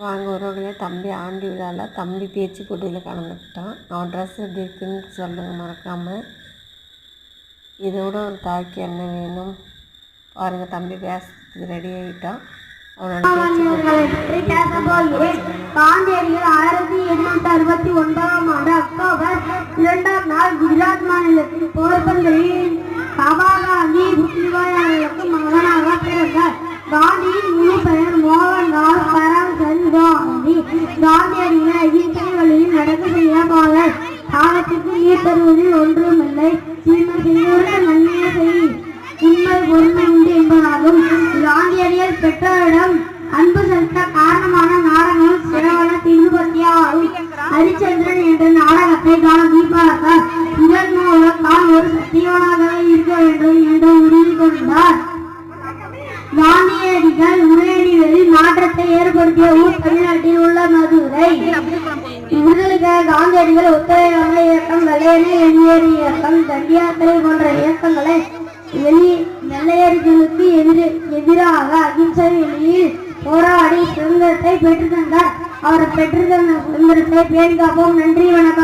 வாங்க உறவுகளே தம்பி ஆண்டி விழாவில் தம்பி பேச்சு போட்டியில் கலந்துக்கிட்டான். அவன் ட்ரெஸ் எப்படி இருக்குன்னு சொல்லுங்கள் மறக்காமல் இதோட ஒரு தாய்க்கு என்ன வேணும்? பாருங்கள் தம்பி பேசுறதுக்கு ரெடி ஆகிட்டான் அவனோட. காந்தியடிகள் ஆயிரத்தி எண்ணூற்றி அறுபத்தி ஒன்பதாம் ஆண்டு அக்டோபர் இரண்டாம் நாள் குஜராத் போல பாடல் காலத்துக்கு நீர் தருவதில் ஒன்றுமில்லை. தீமை செய்தவர்கள் நன்மையை செய். உண்மை பொறுமை உண்டு என்பதாகும். காந்தியடிகள் பெற்றோரிடம் அன்பு செலுத்த காரணமான நாடகம் சிறவன திருபத்தியாகும் ஹரிச்சந்திரன் என்ற நாடகத்தை காண பார்த்தார் இதன் மூலம் தான் ஒரு சத்தியவனாகவே இருக்க வேண்டும் என்று உறுதி கொண்டார். காந்தியடிகள் உரையடிகளில் மாற்றத்தை ஏற்படுத்திய ஊர் தமிழ்நாட்டில் உள்ள மதுரை. விடுதலைக்காக காந்தியடிகள் ஒத்துழையாமை இயக்கம் வெள்ளையனே வெளியேறு இயக்கம் தண்டியாத்திரை போன்ற இயக்கங்களை வெளி வெள்ளையர்களுக்கு எதிர எதிராக அகிம்சை வெளியில் போராடி சுதந்திரத்தை பெற்றுத்தந்தார் அவர் பெற்றுத்தந்த சுதந்திரத்தை பேண்காப்போம் நன்றி வணக்கம்.